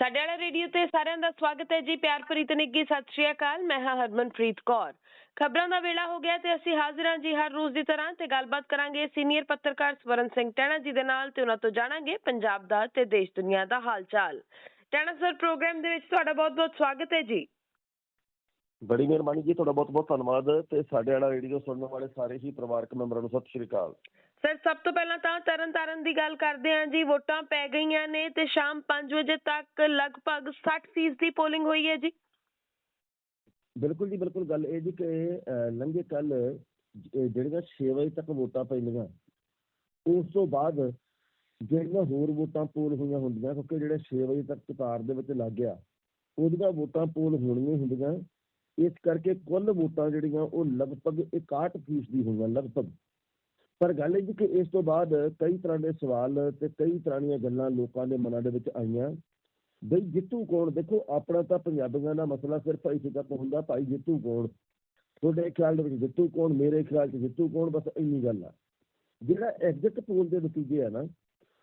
ਸਾਡੇ ਵਾਲਾ ਰੇਡੀਓ ਤੇ ਸਾਰਿਆਂ ਦਾ ਸਵਾਗਤ ਹੈ ਜੀ, ਪਿਆਰ ਭਰੀ ਤੇ ਸਤਿ ਸ਼੍ਰੀ ਅਕਾਲ। ਮੈਂ ਹਾਂ ਹਰਮਨਪ੍ਰੀਤ ਕੌਰ। ਖਬਰਾਂ ਦਾ ਵੇਲਾ ਹੋ ਗਿਆ ਤੇ ਅਸੀਂ ਹਾਜ਼ਰ ਹਾਂ ਜੀ ਹਰ ਰੋਜ਼ ਦੀ ਤਰ੍ਹਾਂ ਤੇ ਗੱਲਬਾਤ ਕਰਾਂਗੇ ਸੀਨੀਅਰ ਪੱਤਰਕਾਰ ਸਵਰਨ ਸਿੰਘ ਟੈਣਾ ਜੀ ਦੇ ਨਾਲ ਤੇ ਉਹਨਾਂ ਤੋਂ ਜਾਣਾਂਗੇ ਪੰਜਾਬ ਦਾ ਤੇ ਦੇਸ਼ ਦੁਨੀਆ ਦਾ ਹਾਲ ਚਾਲ ਟੈਣਾ ਸਰ, ਪ੍ਰੋਗਰਾਮ ਦੇ ਵਿੱਚ ਤੁਹਾਡਾ ਬਹੁਤ-ਬਹੁਤ ਸਵਾਗਤ ਹੈ ਜੀ। ਬੜੀ ਮਿਹਰਬਾਨੀ ਜੀ, ਤੁਹਾਡਾ ਬਹੁਤ ਬਹੁਤ ਧੰਨਵਾਦ ਤੇ ਸਾਡੇ ਵਾਲਾ ਰੇਡੀਓ ਸੁਣਨ ਵਾਲੇ ਸਾਰੇ ਹੀ ਪਰਿਵਾਰਕ ਮੈਂਬਰਾਂ ਨੂੰ ਸਤਿ ਸ਼੍ਰੀ ਅਕਾਲ। ਸਰ ਸਭ ਤੋਂ ਪਹਿਲਾਂ ਤਾਂ ਤਰਨ ਦੀ ਗੱਲ ਕਰਦੇ ਹਾਂ ਜੀ। ਵੋਟਾਂ ਪੈ ਗਈਆਂ ਨੇ ਤੇ ਸ਼ਾਮ 5 ਵਜੇ ਤੱਕ ਲਗਭਗ 60% ਦੀ ਪੋਲਿੰਗ ਹੋਈ ਹੈ ਜੀ। ਬਿਲਕੁਲ ਜੀ ਬਿਲਕੁਲ ਗੱਲ ਇਹ ਜੀ ਕਿ ਅਹ, ਲੰਘੇ ਕੱਲ ਜਿਹੜੀਆਂ 6 ਵਜੇ ਤੱਕ ਵੋਟਾਂ ਪੈਂਦੀਆਂ ਉਸ ਤੋਂ ਬਾਅਦ ਜਿਹੜੀਆਂ ਹੋਰ ਵੋਟਾਂ ਪੋਲ ਹੋਈਆਂ ਹੁੰਦੀਆਂ ਕਿਉਂਕਿ ਜਿਹੜੇ 6 ਵਜੇ ਤੱਕ ਕਤਾਰ ਦੇ ਵਿੱਚ ਲੱਗ ਗਿਆ ਉਹਦੀਆਂ ਵੋਟਾਂ ਪੋਲ ਹੋਣੀਆਂ ਹੀ ਹੁੰਦੀਆਂ। ਇਸ ਕਰਕੇ ਕੁੱਲ ਵੋਟਾਂ ਜਿਹੜੀਆਂ ਉਹ ਲਗਭਗ 61% ਦੀ ਹੋਈਆਂ ਲਗਭਗ। ਪਰ ਗੱਲ ਇਹ ਜੀ ਕਿ ਇਸ ਤੋਂ ਬਾਅਦ ਕਈ ਤਰ੍ਹਾਂ ਦੇ ਸਵਾਲ ਤੇ ਕਈ ਤਰ੍ਹਾਂ ਦੀਆਂ ਗੱਲਾਂ ਲੋਕਾਂ ਦੇ ਮਨਾਂ ਦੇ ਵਿੱਚ ਆਈਆਂ। ਬਈ ਜਿੱਤੂ ਕੌਣ? ਦੇਖੋ, ਆਪਣਾ ਤਾਂ ਪੰਜਾਬੀਆਂ ਦਾ ਮਸਲਾ ਸਿਰਫ ਇੱਥੇ ਤੱਕ ਹੁੰਦਾ ਭਾਈ ਜਿੱਤੂ ਕੌਣ? ਤੁਹਾਡੇ ਖਿਆਲ ਦੇ ਵਿੱਚ ਜਿੱਤੂ ਕੌਣ? ਮੇਰੇ ਖਿਆਲ 'ਚ ਜਿੱਤੂ ਕੌਣ? ਬਸ ਇੰਨੀ ਗੱਲ ਆ। ਜਿਹੜਾ ਐਗਜ਼ਿਟ ਪੋਲ ਦੇ ਨਤੀਜੇ ਆ ਨਾ,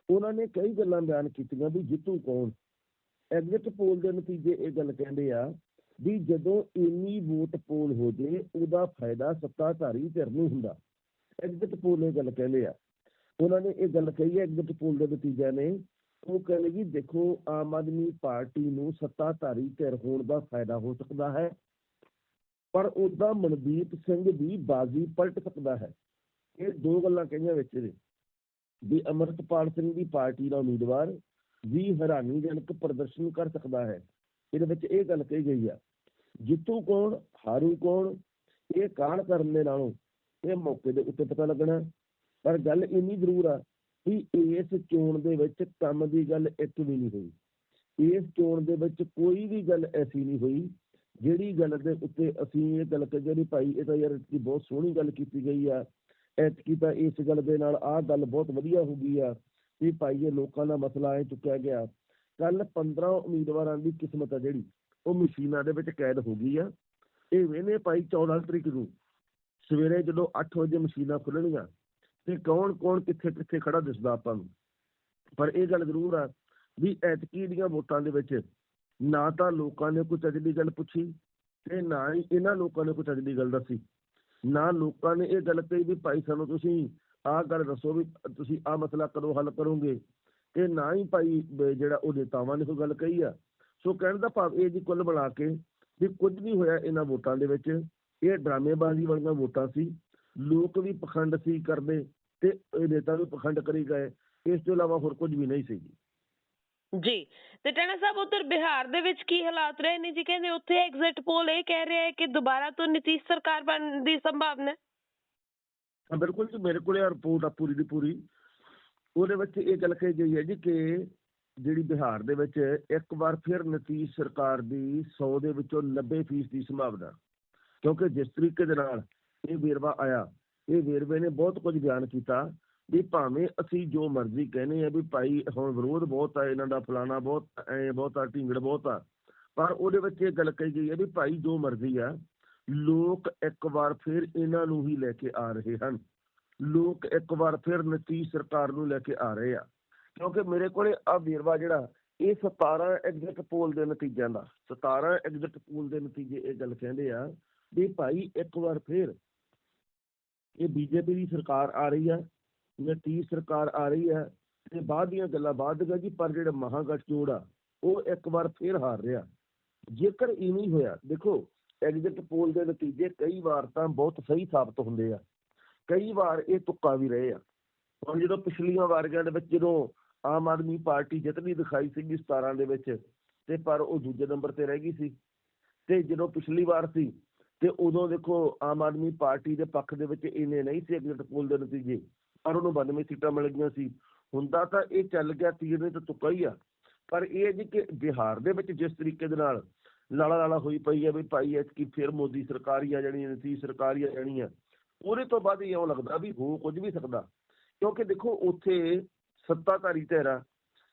ਉਹਨਾਂ ਨੇ ਕਈ ਗੱਲਾਂ ਬਿਆਨ ਕੀਤੀਆਂ ਵੀ ਜਿੱਤੂ ਕੌਣ? ਐਗਜ਼ਿਟ ਪੋਲ ਦੇ ਨਤੀਜੇ ਇਹ ਗੱਲ ਕਹਿੰਦੇ ਆ ਵੀ ਜਦੋਂ ਇੰਨੀ ਵੋਟ ਪੋਲ ਹੋ ਜੇ, ਉਹਦਾ ਫਾਇਦਾ ਸੱਤਾਧਾਰੀ ਧਿਰ ਨੂੰ ਹੁੰਦਾ। ਐਗਜ਼ਿਟ ਪੋਲ ਇਹ ਗੱਲ ਕਹਿੰਦੇ ਆ। ਉਹਨਾਂ ਨੇ ਇਹ ਗੱਲ ਕਹੀ ਹੈ ਐਗਜ਼ਿਟ ਪੋਲ ਦੇ ਨਤੀਜਿਆਂ ਨੇ। ਉਹ ਕਹਿੰਦੇ ਜੀ, ਦੇਖੋ, ਆਮ ਆਦਮੀ ਪਾਰਟੀ ਨੂੰ ਸੱਤਾਧਾਰੀ ਧਿਰ ਹੋਣ ਦਾ ਫਾਇਦਾ ਹੋ ਸਕਦਾ ਹੈ, ਪਰ ਉਹਦਾ ਮਨਦੀਪ ਸਿੰਘ ਦੀ ਬਾਜ਼ੀ ਪਲਟ ਸਕਦਾ ਹੈ। ਇਹ ਦੋ ਗੱਲਾਂ ਕਹੀਆਂ ਵਿੱਚ ਨੇ। ਵੀ ਅਮਰਤਪਾਲ ਸਿੰਘ ਦੀ ਪਾਰਟੀ ਦਾ ਉਮੀਦਵਾਰ ਵੀ ਹੈਰਾਨੀਜਨਕ ਪ੍ਰਦਰਸ਼ਨ ਕਰ ਸਕਦਾ ਹੈ। ਇਹਦੇ ਵਿੱਚ ਇਹ ਗੱਲ ਕਹੀ ਗਈ ਆ, ਜਿੱਤੂ ਕੌਣ, ਹਾਰੂ ਕੌਣ, ਇਹ ਕਾਣ ਕਰਨ ਦੇ ਨਾਲੋਂ ਇਹ ਮੌਕੇ ਦੇ ਉੱਤੇ ਪਤਾ ਲੱਗਣਾ। ਪਰ ਗੱਲ ਇੰਨੀ ਜ਼ਰੂਰ ਆ ਵੀ ਇਸ ਚੋਣ ਦੇ ਵਿੱਚ ਕੰਮ ਦੀ ਗੱਲ ਇੱਕ ਵੀ ਨਹੀਂ ਹੋਈ। ਇਸ ਚੋਣ ਦੇ ਵਿੱਚ ਕੋਈ ਵੀ ਗੱਲ ਐਸੀ ਨਹੀਂ ਹੋਈ, ਜਿਹੜੀ ਗੱਲ ਦੇ ਉੱਤੇ ਅਸੀਂ ਇਹ ਗੱਲ ਕਹੀਏ ਵੀ ਭਾਈ ਇਹ ਤਾਂ ਯਾਰ ਇਤਕੀ ਬਹੁਤ ਸੋਹਣੀ ਗੱਲ ਕੀਤੀ ਗਈ ਆ। ਐਤਕੀ ਤਾਂ ਇਸ ਗੱਲ ਦੇ ਨਾਲ ਆਹ ਗੱਲ ਬਹੁਤ ਵਧੀਆ ਹੋ ਗਈ ਆ ਵੀ ਭਾਈ ਇਹ ਲੋਕਾਂ ਦਾ ਮਸਲਾ ਐ ਚੁੱਕਿਆ ਗਿਆ। ਕੱਲ 15 ਉਮੀਦਵਾਰਾਂ ਦੀ ਕਿਸਮਤ ਆ ਜਿਹੜੀ, ਉਹ ਮਸ਼ੀਨਾਂ ਦੇ ਵਿੱਚ ਕੈਦ ਹੋ ਗਈ ਆ। ਇਹ ਵੇਨੇ ਭਾਈ 14 ਤਰੀਕ ਨੂੰ ਸਵੇਰੇ ਜਦੋਂ 8 ਵਜੇ ਮਸ਼ੀਨਾਂ ਖੁੱਲਣਗੀਆਂ ਤੇ ਕੌਣ ਕੌਣ ਕਿੱਥੇ ਕਿੱਥੇ ਖੜਾ ਦਿਸਦਾ ਆਪਾਂ ਨੂੰ। ਪਰ ਇਹ ਗੱਲ ਜ਼ਰੂਰ ਆ ਵੀ ਐਤਕੀ ਦੀਆਂ ਵੋਟਾਂ ਦੇ ਵਿੱਚ ਨਾ ਤਾਂ ਲੋਕਾਂ ਨੇ ਕੋਈ ਚੱਜ ਦੀ ਗੱਲ ਪੁੱਛੀ ਤੇ ਨਾ ਹੀ ਇਹਨਾਂ ਲੋਕਾਂ ਨੇ ਕੋਈ ਚੱਜ ਦੀ ਗੱਲ ਦੱਸੀ। ਨਾ ਲੋਕਾਂ ਨੇ ਇਹ ਗੱਲ ਕਹੀ ਵੀ ਭਾਈ ਸਾਨੂੰ ਤੁਸੀਂ ਆਹ ਗੱਲ ਦੱਸੋ ਵੀ ਤੁਸੀਂ ਆਹ ਮਸਲਾ ਕਦੋਂ ਹੱਲ ਕਰੋਗੇ ਤੇ ਨਾ ਹੀ ਭਾਈ ਜਿਹੜਾ ਉਹ ਨੇਤਾਵਾਂ ਨੇ ਕੋਈ ਗੱਲ ਕਹੀ ਆ। ਸੋ ਕਹਿਣ ਦਾ ਭਾਵ ਇਹ ਜੀ ਕੁੱਲ ਬਣਾ ਕੇ ਵੀ ਕੁਝ ਨਹੀਂ ਹੋਇਆ ਇਹਨਾਂ ਵੋਟਾਂ ਦੇ ਵਿੱਚ ਇਹ ਡਰਾਮੇਬਾਜ਼ੀ ਵਾਲੀਆਂ ਵੋਟਾਂ ਸੀ। ਲੋਕ ਵੀ ਪਖੰਡ ਸੀ ਕਰਦੇ ਤੇ ਇਹ ਨੇਤਾ ਵੀ ਪਖੰਡ ਕਰੀ ਗਏ। ਇਸ ਤੋਂ ਇਲਾਵਾ ਹੋਰ ਕੁਝ ਵੀ ਨਹੀਂ ਸੀ ਜੀ। ਜੀ। ਤੇ ਟੈਣਾ ਸਾਹਿਬ ਉਧਰ ਬਿਹਾਰ ਦੇ ਵਿੱਚ ਕੀ ਹਾਲਾਤ ਰਹੇ ਨੇ ਜੀ? ਕਹਿੰਦੇ ਉੱਥੇ ਐਗਜ਼ਿਟ ਪੋਲ ਇਹ ਕਹਿ ਰਿਹਾ ਹੈ ਕਿ ਦੁਬਾਰਾ ਤੋਂ ਨਿਤੀਸ਼ ਸਰਕਾਰ ਬਣਨ ਦੀ ਸੰਭਾਵਨਾ ਹੈ। ਹਾਂ ਬਿਲਕੁਲ ਜੀ ਮੇਰੇ ਕੋਲੇ ਰਿਪੋਰਟ ਆ ਪੂਰੀ ਦੀ ਪੂਰੀ। ਉਹਦੇ ਵਿੱਚ ਇਹ ਗੱਲ ਕਹੀ ਗਈ ਹੈ ਜੀ ਕਿ ਜਿਹੜੀ ਬਿਹਾਰ ਦੇ ਵਿੱਚ ਇੱਕ ਵਾਰ ਫਿਰ ਨਤੀਸ਼ ਸਰਕਾਰ ਦੀ 100 ਦੇ ਵਿੱਚੋਂ 90% ਦੀ ਸੰਭਾਵਨਾ। ਕਿਉਂਕਿ ਜਿਸ ਤਰੀਕੇ ਦੇ ਨਾਲ ਇਹ ਵੇਰਵਾ ਆਇਆ, ਇਹ ਵੇਰਵੇ ਨੇ ਬਹੁਤ ਕੁਝ ਬਿਆਨ ਕੀਤਾ ਵੀ ਭਾਵੇਂ ਅਸੀਂ ਜੋ ਮਰਜ਼ੀ ਕਹਿੰਦੇ ਆ ਵੀ ਭਾਈ ਹੁਣ ਵਿਰੋਧ ਬਹੁਤ ਆ, ਇਹਨਾਂ ਦਾ ਫਲਾਣਾ ਬਹੁਤ ਐ ਬਹੁਤ ਆ, ਢਿੰਗੜ ਬਹੁਤ ਆ, ਪਰ ਉਹਦੇ ਵਿੱਚ ਇਹ ਗੱਲ ਕਹੀ ਗਈ ਹੈ ਵੀ ਭਾਈ ਜੋ ਮਰਜ਼ੀ ਆ, ਲੋਕ ਇੱਕ ਵਾਰ ਫਿਰ ਇਹਨਾਂ ਨੂੰ ਹੀ ਲੈ ਕੇ ਆ ਰਹੇ ਹਨ। ਲੋਕ ਇੱਕ ਵਾਰ ਫਿਰ ਨਤੀਜ ਸਰਕਾਰ ਨੂੰ ਲੈ ਕੇ ਆ ਰਹੇ ਆ। ਕਿਉਂਕਿ ਮੇਰੇ ਕੋਲੇ ਆ ਵੇਰਵਾ ਜਿਹੜਾ, ਇਹ 17 ਐਗਜ਼ਿਟ ਪੋਲ ਦੇ ਨਤੀਜਿਆਂ ਦਾ 17 ਐਗਜ਼ਿਟ ਪੋਲ ਦੇ ਨਤੀਜੇ ਇਹ ਗੱਲ ਕਹਿੰਦੇ ਆ ਵੀ ਭਾਈ ਇੱਕ ਵਾਰ ਫਿਰ ਇਹ ਬੀਜੇਪੀ ਦੀ ਸਰਕਾਰ ਆ ਰਹੀ ਆ ਨਤੀਸ਼ ਸਰਕਾਰ ਆ ਰਹੀ ਹੈ ਤੇ ਬਾਅਦ ਦੀਆਂ ਗੱਲਾਂ ਬਾਅਦ ਦੀਆਂ ਜੀ, ਪਰ ਜਿਹੜਾ ਮਹਾਗਠਜੋੜ ਆ, ਉਹ ਇੱਕ ਵਾਰ ਫਿਰ ਹਾਰ ਰਿਹਾ। ਜੇਕਰ ਇਵੇਂ ਹੋਇਆ, ਦੇਖੋ ਐਗਜ਼ਿਟ ਪੋਲ ਦੇ ਨਤੀਜੇ ਕਈ ਵਾਰ ਤਾਂ ਬਹੁਤ ਸਹੀ ਸਾਬਤ ਹੁੰਦੇ ਆ। ਕਈ ਵਾਰ ਇਹ ਤੁੱਕਾ ਵੀ ਰਹੇ ਆ। ਹੁਣ ਜਦੋਂ ਪਿਛਲੀਆਂ ਵਾਰੀਆਂ ਦੇ ਵਿੱਚ ਜਦੋਂ ਆਮ ਆਦਮੀ ਪਾਰਟੀ ਜਿੱਤਦੀ ਦਿਖਾਈ ਸੀਗੀ 17 ਦੇ ਵਿੱਚ, ਤੇ ਪਰ ਉਹ ਦੂਜੇ ਨੰਬਰ ਤੇ ਰਹਿ ਗਈ ਸੀ। ਤੇ ਜਦੋਂ ਪਿਛਲੀ ਵਾਰ ਸੀ ਤੇ ਉਦੋਂ ਦੇਖੋ ਆਮ ਆਦਮੀ ਪਾਰਟੀ ਦੇ ਪੱਖ ਦੇ ਵਿੱਚ ਇੰਨੇ ਨਹੀਂ ਸੀ ਐਗਜ਼ਿਟ ਪੋਲ ਦੇ ਨਤੀਜੇ, ਪਰ ਉਹਨੂੰ 92 ਸੀਟਾਂ ਮਿਲ ਗਈਆਂ ਸੀ। ਹੁੰਦਾ ਤਾਂ ਇਹ ਚੱਲ ਗਿਆ ਤੀਰ ਨੇ ਤਾਂ ਤੁੱਕਾ ਹੀ ਆ। ਪਰ ਇਹ ਹੈ ਜੀ ਕਿ ਬਿਹਾਰ ਦੇ ਵਿੱਚ ਜਿਸ ਤਰੀਕੇ ਦੇ ਨਾਲ ਲਾਲਾ ਲਾਲਾ ਹੋਈ ਪਈ ਹੈ ਵੀ ਭਾਈ ਐਤਕੀ ਫਿਰ ਮੋਦੀ ਸਰਕਾਰ ਹੀ ਆ ਜਾਣੀ ਹੈ ਨਤੀਸ਼ ਸਰਕਾਰ ਹੀ ਆ ਜਾਣੀ ਆ। ਉਹਦੇ ਤੋਂ ਬਾਅਦ ਇਹ ਇਉਂ ਲੱਗਦਾ ਵੀ ਹੋ ਕੁਝ ਵੀ ਸਕਦਾ। ਕਿਉਂਕਿ ਦੇਖੋ ਉੱਥੇ ਸੱਤਾਧਾਰੀ ਧਿਰ ਆ।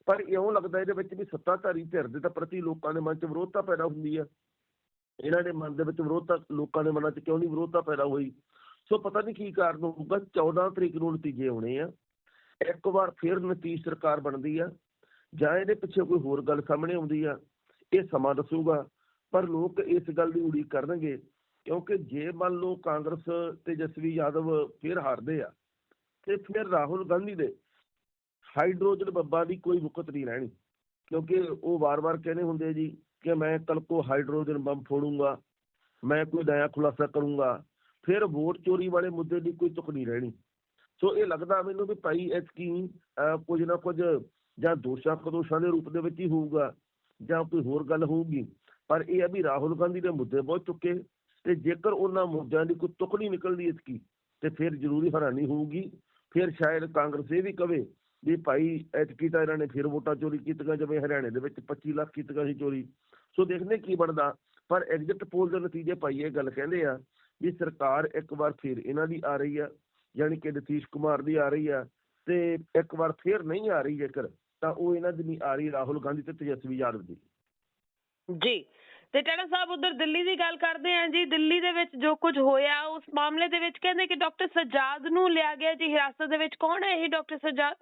ਪਰ ਇਉਂ ਲੱਗਦਾ ਇਹਦੇ ਵਿੱਚ ਵੀ ਸੱਤਾਧਾਰੀ ਧਿਰ ਦੇ ਤਾਂ ਪ੍ਰਤੀ ਲੋਕਾਂ ਦੇ ਮਨ 'ਚ ਵਿਰੋਧਤਾ ਪੈਦਾ ਹੁੰਦੀ ਆ। ਇਹਨਾਂ ਦੇ ਮਨ ਦੇ ਵਿੱਚ ਵਿਰੋਧਤਾ ਲੋਕਾਂ ਦੇ ਮਨਾਂ 'ਚ ਕਿਉਂ ਨਹੀਂ ਵਿਰੋਧਤਾ ਪੈਦਾ ਹੋਈ? ਸੋ ਪਤਾ ਨਹੀਂ ਕੀ ਕਾਰਨ ਹੋਊਗਾ 14 ਤਰੀਕ ਨੂੰ ਨਤੀਜੇ ਆਉਣੇ ਆ। ਇੱਕ ਵਾਰ ਫਿਰ ਨਤੀਸ਼ ਸਰਕਾਰ ਬਣਦੀ ਆ, ਜਾਂ ਇਹਦੇ ਪਿੱਛੇ ਕੋਈ ਹੋਰ ਗੱਲ ਸਾਹਮਣੇ ਆਉਂਦੀ ਆ, ਇਹ ਸਮਾਂ ਦੱਸੂਗਾ। ਪਰ ਲੋਕ ਇਸ ਗੱਲ ਦੀ ਉਡੀਕ ਕਰਨਗੇ, ਕਿਉਂਕਿ ਜੇ ਮੰਨ ਲਓ ਕਾਂਗਰਸ ਤੇਜਸਵੀ ਯਾਦਵ ਫਿਰ ਹਾਰਦੇ ਆ, ਤੇ ਫਿਰ ਰਾਹੁਲ ਗਾਂਧੀ ਦੇ ਹਾਈਡਰੋਜਨ ਬੱਬਾ ਦੀ ਕੋਈ ਮੁਕਤ ਨਹੀਂ ਰਹਿਣੀ। ਕਿਉਂਕਿ ਉਹ ਵਾਰ-ਵਾਰ ਕਹਿੰਦੇ ਹੁੰਦੇ ਜੀ ਕਿ ਮੈਂ ਕੱਲ ਕੋ ਹਾਈਡਰੋਜਨ ਬੰਬ ਫੋੜੂੰਗਾ, ਮੈਂ ਕੋਈ ਨया ਖੁਲਾਸਾ ਕਰੂੰਗਾ, ਫਿਰ ਵੋਟ ਚੋਰੀ ਵਾਲੇ ਮੁੱਦੇ ਦੀ ਕੋਈ ਤੁਕ ਨਹੀਂ ਰਹਿਣੀ। ਸੋ ਇਹ ਲੱਗਦਾ ਮੈਨੂੰ ਵੀ ਭਾਈ ਇਹ ਸਕੀਮ ਕੁਝ ਨਾ ਕੁਝ ਜਾਂ ਦੋਸ਼ਾਂ ਕਦੋਸ਼ਾਂ ਦੇ ਰੂਪ ਦੇ ਵਿੱਚ ਹੀ ਹੋਊਗਾ, ਜਾਂ ਕੋਈ ਹੋਰ ਗੱਲ ਹੋਊਗੀ। ਪਰ ਇਹ ਆ ਵੀ ਰਾਹੁਲ ਗਾਂਧੀ ਦੇ ਮੁੱਦੇ ਬਹੁਤ ਚੁੱਕੇ, ਤੇ ਜੇਕਰ ਉਹਨਾਂ ਮੁੱਦਿਆਂ ਦੀ ਕੋਈ ਤੁਕ ਨਹੀਂ ਨਿਕਲਦੀ ਇਤਕੀ ਤੇ ਫਿਰ ਜ਼ਰੂਰੀ ਹੈਰਾਨੀ ਹੋਊਗੀ, ਫਿਰ ਸ਼ਾਇਦ ਕਾਂਗਰਸ ਇਹ ਵੀ ਕਵੇ ਵੀ ਭਾਈ ਐਤਕੀ ਤਾਂ ਇਹਨਾਂ ਨੇ ਫਿਰ ਵੋਟਾਂ ਚੋਰੀ ਕੀਤੀਆਂ, ਜਿਵੇਂ ਹਰਿਆਣੇ ਦੇ ਵਿੱਚ 25 ਲੱਖ ਕੀਤੀਆਂ ਸੀ ਚੋਰੀ। ਸੋ ਦੇਖਦੇ ਕੀ ਬਣਦਾ। ਪਰ ਐਗਜ਼ਿਟ ਪੋਲ ਦੇ ਨਤੀਜੇ ਭਾਈ ਇਹ ਗੱਲ ਕਹਿੰਦੇ ਆ ਵੀ ਸਰਕਾਰ ਇੱਕ ਵਾਰ ਫਿਰ ਇਹਨਾਂ ਦੀ ਆ ਰਹੀ ਆ, ਯਾਨੀ ਕਿ ਨਤੀਸ਼ ਕੁਮਾਰ ਦੀ ਆ ਰਹੀ ਆ, ਤੇ ਇੱਕ ਵਾਰ ਫਿਰ ਨਹੀਂ ਆ ਰਹੀ ਜੇਕਰ, ਤਾਂ ਉਹ ਇਹਨਾਂ ਦੀ ਨਹੀਂ ਆ ਰਹੀ ਰਾਹੁਲ ਗਾਂਧੀ ਤੇ ਤੇਜਸਵੀ ਯਾਦਵ ਦੀ। ਜੀ। ਤੇ ਟੈਣਾ ਸਾਹਿਬ ਉਧਰ ਦਿੱਲੀ ਦੀ ਗੱਲ ਕਰਦੇ ਆਂ ਜੀ। ਦਿੱਲੀ ਦੇ ਵਿੱਚ ਜੋ ਕੁਝ ਹੋਇਆ, ਉਸ ਮਾਮਲੇ ਦੇ ਵਿੱਚ ਕਹਿੰਦੇ ਕਿ ਡਾਕਟਰ ਸਜਾਦ ਨੂੰ ਲਿਆ ਗਿਆ ਜੀ। ਹਿਰਾਸਤ ਦੇ ਵਿੱਚ ਕੌਣ ਹੈ ਇਹ ਡਾਕਟਰ ਸਜਾਦ?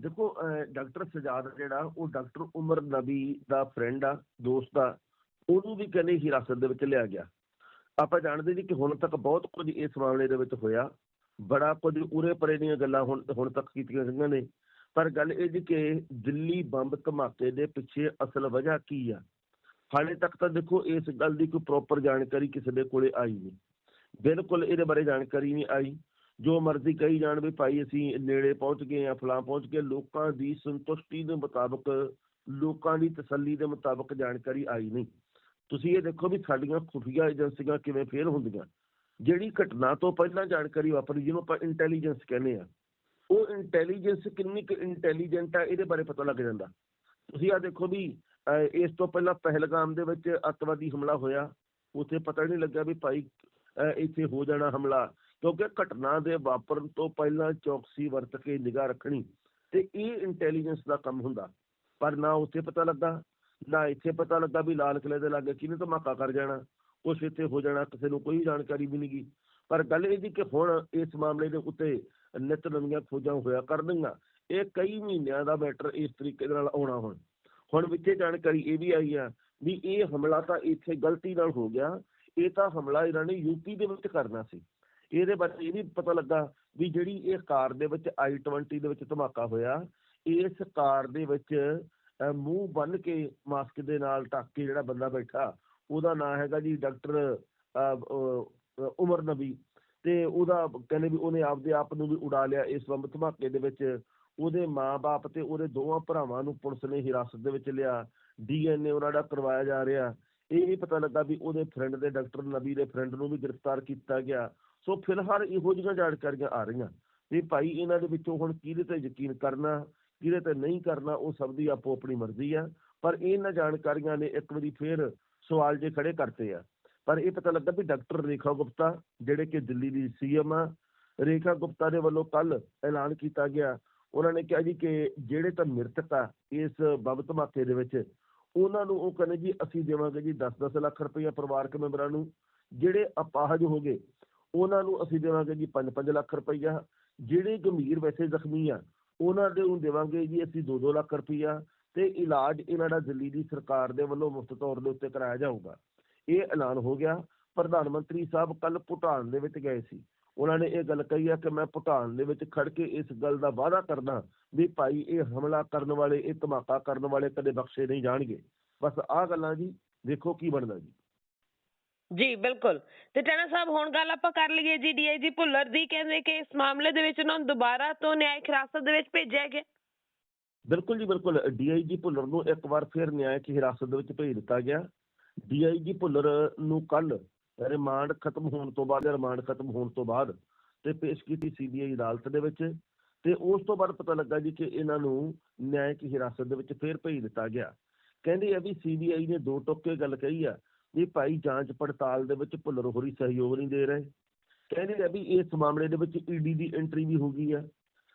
ਦੇਖੋ ਡਾਕਟਰ ਸਜਾਦ ਜਿਹੜਾ, ਉਹ ਡਾਕਟਰ ਉਮਰ ਨਬੀ ਦਾ ਫਰੈਂਡ ਆ, ਦੋਸਤ ਆ, ਉਹਨੂੰ ਵੀ ਕਹਿੰਦੇ ਹਿਰਾਸਤ ਦੇ ਵਿੱਚ ਲਿਆ ਗਿਆ। ਆਪਾਂ ਜਾਣਦੇ ਜੀ ਕਿ ਹੁਣ ਤੱਕ ਬਹੁਤ ਕੁਝ ਇਸ ਮਾਮਲੇ ਦੇ ਵਿੱਚ ਹੋਇਆ। ਬੜਾ ਕੁਝ ਉਰੇ ਪਰੇ ਦੀਆਂ ਗੱਲਾਂ ਹੁਣ ਹੁਣ ਤੱਕ ਕੀਤੀਆਂ ਗਈਆਂ ਨੇ। ਪਰ ਗੱਲ ਇਹ ਜੀ ਕਿ ਦਿੱਲੀ ਬੰਬ ਧਮਾਕੇ ਦੇ ਪਿੱਛੇ ਅਸਲ ਵਜ੍ਹਾ ਕੀ ਆ? ਹਾਲੇ ਤੱਕ ਤਾਂ ਦੇਖੋ, ਇਸ ਗੱਲ ਦੀ ਕੋਈ ਪ੍ਰੋਪਰ ਜਾਣਕਾਰੀ ਕਿਸੇ ਦੇ ਕੋਲੇ ਆਈ ਨਹੀਂ। ਬਿਲਕੁਲ ਇਹਦੇ ਬਾਰੇ ਜਾਣਕਾਰੀ ਨਹੀਂ ਆਈ। ਜੋ ਮਰਜ਼ੀ ਕਹੀ ਜਾਣ ਵੀ ਭਾਈ ਅਸੀਂ ਨੇੜੇ ਪਹੁੰਚ ਗਏ ਆ ਫਲਾਂ ਪਹੁੰਚ ਗਏ, ਲੋਕਾਂ ਦੀ ਸੰਤੁਸ਼ਟੀ ਦੇ ਮੁਤਾਬਕ, ਲੋਕਾਂ ਦੀ ਤਸੱਲੀ ਦੇ ਮੁਤਾਬਕ ਜਾਣਕਾਰੀ ਆਈ ਨਹੀਂ। ਤੁਸੀਂ ਇਹ ਦੇਖੋ ਵੀ ਸਾਡੀਆਂ ਖੁਫੀਆ ਏਜੰਸੀਆਂ ਕਿਵੇਂ ਫੇਲ ਹੁੰਦੀਆਂ। ਜਿਹੜੀ ਘਟਨਾ ਤੋਂ ਪਹਿਲਾਂ ਜਾਣਕਾਰੀ ਵਾਪਰੀ, ਜਿਹਨੂੰ ਆਪਾਂ ਇੰਟੈਲੀਜੈਂਸ ਕਹਿੰਦੇ ਆ ਉਹ ਇੰਟੈਲੀਜੈਂਸ ਕਿੰਨੀ ਕੁ ਇੰਟੈਲੀਜੈਂਟ ਆ, ਇਹਦੇ ਬਾਰੇ ਪਤਾ ਲੱਗ ਜਾਂਦਾ। ਤੁਸੀਂ ਆ ਦੇਖੋ ਵੀ, ਅਹ ਇਸ ਤੋਂ ਪਹਿਲਾਂ ਪਹਿਲਗਾਮ ਦੇ ਵਿੱਚ ਅੱਤਵਾਦੀ ਹਮਲਾ ਹੋਇਆ। ਉੱਥੇ ਪਤਾ ਨਹੀਂ ਲੱਗਿਆ ਵੀ ਭਾਈ, ਅਹ ਇੱਥੇ ਹੋ ਜਾਣਾ ਹਮਲਾ। ਕਿਉਂਕਿ ਘਟਨਾ ਦੇ ਵਾਪਰਨ ਤੋਂ ਪਹਿਲਾਂ ਚੌਕਸੀ ਵਰਤ ਕੇ ਨਿਗਾਹ ਰੱਖਣੀ ਤੇ ਇਹ ਇੰਟੈਲੀਜੈਂਸ ਦਾ ਕੰਮ ਹੁੰਦਾ। ਪਰ ਨਾ ਉੱਥੇ ਪਤਾ ਲੱਗਾ, ਨਾ ਇੱਥੇ ਪਤਾ ਲੱਗਾ ਵੀ ਲਾਲ ਕਿਲੇ ਦੇ ਲਾਗੇ ਕਿਹਨੇ ਧਮਾਕਾ ਕਰ ਜਾਣਾ, ਕੁਛ ਇੱਥੇ ਹੋ ਜਾਣਾ, ਕਿਸੇ ਨੂੰ ਕੋਈ ਜਾਣਕਾਰੀ ਵੀ ਨਹੀਂ ਗੀ। ਪਰ ਗੱਲ ਇਹ ਜੀ ਕਿ ਹੁਣ ਇਸ ਮਾਮਲੇ ਦੇ ਉੱਤੇ ਨਿਤ ਨਵੀਆਂ ਖੋਜਾਂ ਹੋਇਆ ਕਰਨਗੀਆਂ। ਇਹ ਕਈ ਮਹੀਨਿਆਂ ਦਾ ਮੈਟਰ ਇਸ ਤਰੀਕੇ ਦੇ ਨਾਲ ਆਉਣਾ ਹੁਣ। ਹੁਣ ਵਿੱਚੇ ਜਾਣਕਾਰੀ ਇਹ ਵੀ ਆਈ ਆ ਵੀ ਇਹ ਹਮਲਾ ਤਾਂ ਇੱਥੇ ਗਲਤੀ ਨਾਲ ਹੋ ਗਿਆ। ਇਹ ਤਾਂ ਹਮਲਾ ਇਹਨਾਂ ਨੇ ਯੂਪੀ ਦੇ ਵਿੱਚ ਕਰਨਾ ਸੀ। ਇਹਦੇ ਬਾਰੇ ਇਹ ਵੀ ਪਤਾ ਲੱਗਾ ਵੀ ਜਿਹੜੀ ਇਹ ਕਾਰ ਦੇ ਵਿੱਚ i20 ਦੇ ਵਿੱਚ ਧਮਾਕਾ ਹੋਇਆ, ਇਸ ਕਾਰ ਦੇ ਵਿੱਚ ਮੂੰਹ ਬੰਨ ਕੇ ਮਾਸਕ ਦੇ ਨਾਲ ਢੱਕ ਕੇ ਜਿਹੜਾ ਬੰਦਾ ਬੈਠਾ, ਉਹਦਾ ਨਾਮ ਹੈਗਾ ਜੀ ਡਾਕਟਰ ਉਮਰ ਨਬੀ ਤੇ ਉਹਦਾ ਕਹਿੰਦੇ ਵੀ ਉਹਨੇ ਆਪਦੇ ਆਪ ਨੂੰ ਵੀ ਉਡਾ ਲਿਆ, ਇਸ ਬੰਬ ਧਮਾਕੇ ਦੇ ਵਿੱਚ ਉਹਦੇ ਮਾਪੇ ਤੇ ਉਹਦੇ ਦੋਵਾਂ ਭਰਾਵਾਂ ਨੂੰ ਪੁਲਿਸ ਨੇ ਹਿਰਾਸਤ ਦੇ ਵਿੱਚ ਲਿਆ, ਡੀਐਨਏ ਉਹਨਾਂ ਦਾ ਕਰਵਾਇਆ ਜਾ ਰਿਹਾ। ਇਹ ਵੀ ਪਤਾ ਲੱਗਾ ਵੀ ਉਹਦੇ ਫਰੈਂਡ ਦੇ ਡਾਕਟਰ ਨਬੀ ਦੇ ਫਰੈਂਡ ਨੂੰ ਵੀ ਗ੍ਰਿਫਤਾਰ ਕੀਤਾ ਗਿਆ। ਸੋ ਫਿਲਹਾਲ ਇਹੋ ਜਿਹੀਆਂ ਜਾਣਕਾਰੀਆਂ ਆ ਰਹੀਆਂ ਵੀ ਭਾਈ ਇਹਨਾਂ ਦੇ ਵਿੱਚੋਂ ਹੁਣ ਕਿਹਦੇ ਤੇ ਯਕੀਨ ਕਰਨਾ, ਕਿਹਦੇ ਤੇ ਨਹੀਂ ਕਰਨਾ, ਉਹ ਸਭ ਦੀ ਆਪੋ ਆਪਣੀ ਮਰਜ਼ੀ ਆ। ਪਰ ਇਹਨਾਂ ਜਾਣਕਾਰੀਆਂ ਨੇ ਇੱਕ ਵਾਰੀ ਫੇਰ ਸਵਾਲ ਜੇ ਖੜੇ ਕਰਤੇ ਆ। ਪਰ ਇਹ ਪਤਾ ਲੱਗਾ ਵੀ ਡਾਕਟਰ ਰੇਖਾ ਗੁਪਤਾ, ਜਿਹੜੇ ਕਿ ਦਿੱਲੀ ਦੀ ਸੀਐਮ ਆ, ਰੇਖਾ ਗੁਪਤਾ ਦੇ ਵੱਲੋਂ ਕੱਲ ਐਲਾਨ ਕੀਤਾ ਗਿਆ। ਉਹਨਾਂ ਨੇ ਕਿਹਾ ਜੀ ਕਿ ਜਿਹੜੇ ਤਾਂ ਮ੍ਰਿਤਕ ਆ ਇਸ ਬੰਬ ਧਮਾਕੇ ਦੇ ਵਿੱਚ, ਉਹਨਾਂ ਨੂੰ ਉਹ ਕਹਿੰਦੇ ਜੀ ਅਸੀਂ ਦੇਵਾਂਗੇ ਜੀ 10-10 ਲੱਖ ਰੁਪਈਆ ਪਰਿਵਾਰਕ ਮੈਂਬਰਾਂ ਨੂੰ। ਜਿਹੜੇ ਅਪਾਹਜ ਹੋ ਗਏ ਉਹਨਾਂ ਨੂੰ ਅਸੀਂ ਦੇਵਾਂਗੇ ਜੀ 5-5 ਲੱਖ ਰੁਪਈਆ। ਜਿਹੜੇ ਗੰਭੀਰ ਵੈਸੇ ਜ਼ਖਮੀ ਆ, ਉਹਨਾਂ ਦੇ ਨੂੰ ਦੇਵਾਂਗੇ ਜੀ ਅਸੀਂ 2-2 ਲੱਖ ਰੁਪਈਆ ਤੇ ਇਲਾਜ ਇਹਨਾਂ ਦਾ ਦਿੱਲੀ ਦੀ ਸਰਕਾਰ ਦੇ ਵੱਲੋਂ ਮੁਫਤ ਤੌਰ ਦੇ ਉੱਤੇ ਕਰਾਇਆ ਜਾਊਗਾ। ਇਹ ਐਲਾਨ ਹੋ ਗਿਆ। ਪ੍ਰਧਾਨ ਮੰਤਰੀ ਸਾਹਿਬ ਕੱਲ ਭੂਟਾਨ ਦੇ ਵਿੱਚ ਗਏ ਸੀ। ਉਹਨਾਂ ਨੇ ਇਹ ਗੱਲ ਕਹੀ ਆ ਕਿ ਮੈਂ ਭੂਟਾਨ ਦੇ ਵਿੱਚ ਖੜ ਕੇ ਇਸ ਗੱਲ ਦਾ ਵਾਅਦਾ ਕਰਦਾ ਵੀ ਭਾਈ ਇਹ ਹਮਲਾ ਕਰਨ ਵਾਲੇ, ਇਹ ਧਮਾਕਾ ਕਰਨ ਵਾਲੇ ਕਦੇ ਬਖਸ਼ੇ ਨਹੀਂ ਜਾਣਗੇ। ਬਸ ਆਹ ਗੱਲਾਂ ਜੀ, ਦੇਖੋ ਕੀ ਬਣਦਾ ਜੀ। ਜੀ, ਬਿਲਕੁਲ। ਤੇ ਟੈਣਾ ਸਾਹਿਬ, ਹੁਣ ਗੱਲ ਆਪਾਂ ਕਰ ਲਈਏ ਜੀ ਡੀਆਈਜੀ ਭੁੱਲਰ ਦੀ, ਕਹਿੰਦੇ ਕਿ ਇਸ ਮਾਮਲੇ ਦੇ ਵਿੱਚ ਉਹਨਾਂ ਨੂੰ ਦੁਬਾਰਾ ਤੋਂ ਨਿਆਇਕ ਹਿਰਾਸਤ ਦੇ ਵਿੱਚ ਭੇਜਿਆ ਗਿਆ। ਬਿਲਕੁਲ ਜੀ, ਬਿਲਕੁਲ। ਡੀਆਈਜੀ ਭੁੱਲਰ ਨੂੰ ਇੱਕ ਵਾਰ ਫਿਰ ਨਿਆਇਕ ਹਿਰਾਸਤ ਦੇ ਵਿੱਚ ਭੇਜ ਦਿੱਤਾ ਗਿਆ। ਡੀਆਈਜੀ ਭੁੱਲਰ ਨੂੰ ਕੱਲ ਰਿਮਾਂਡ ਖਤਮ ਹੋਣ ਤੋਂ ਬਾਅਦ ਰਿਮਾਂਡ ਖਤਮ ਹੋਣ ਤੋਂ ਬਾਅਦ ਤੇ ਪੇਸ਼ ਕੀਤੀ ਸੀਬੀਆਈ ਅਦਾਲਤ ਦੇ ਵਿੱਚ ਤੇ ਉਸ ਤੋਂ ਬਾਅਦ ਪਤਾ ਲੱਗਾ ਜੀ ਕਿ ਇਹਨਾਂ ਨੂੰ ਨਿਆਇਕ ਹਿਰਾਸਤ ਦੇ ਵਿੱਚ ਫਿਰ ਭੇਜ ਦਿੱਤਾ ਗਿਆ। ਕਹਿੰਦੇ ਆ ਵੀ ਸੀਬੀਆਈ ਨੇ ਦੋ ਟੋਕੇ ਗੱਲ ਕਹੀ ਆ। ਵੀ ਭਾਈ ਜਾਂਚ ਪੜਤਾਲ ਦੇ ਵਿੱਚ ਭੁੱਲਰ ਹੋਰੀ ਸਹਿਯੋਗ ਨਹੀਂ ਦੇ ਰਹੇ। ਕਹਿੰਦੇ ਆ ਵੀ ਇਸ ਮਾਮਲੇ ਦੇ ਵਿੱਚ ਈਡੀ ਦੀ ਐਂਟਰੀ ਵੀ ਹੋ ਗਈ ਆ